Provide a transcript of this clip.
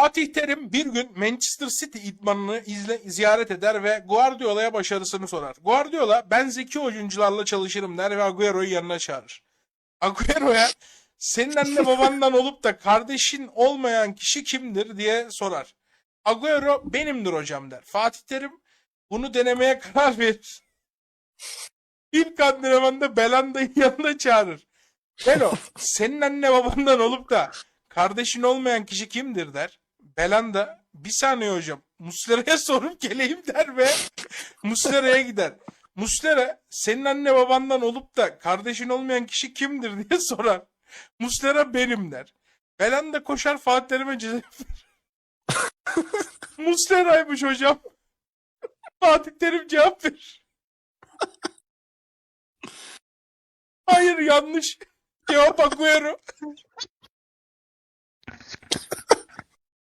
Fatih Terim bir gün Manchester City idmanını izle, ziyaret eder ve Guardiola'ya başarısını sorar. Guardiola ben zeki oyuncularla çalışırım der ve Agüero'yu yanına çağırır. Agüero'ya senin anne babandan olup da kardeşin olmayan kişi kimdir diye sorar. Agüero benimdir hocam der. Fatih Terim bunu denemeye karar verir. İlk antrenmanda Belanda'yı yanına çağırır. Belo senin anne babandan olup da kardeşin olmayan kişi kimdir der. Belanda bir saniye hocam Muslera'ya sorup geleyim der ve Muslera'ya gider. Muslera senin anne babandan olup da kardeşin olmayan kişi kimdir diye sorar. Muslera benim der. Belanda koşar Fatih Terim'e verir. Muslera'ymış hocam. Fatih Terim cevap verir. Hayır yanlış. Cevap Agüero.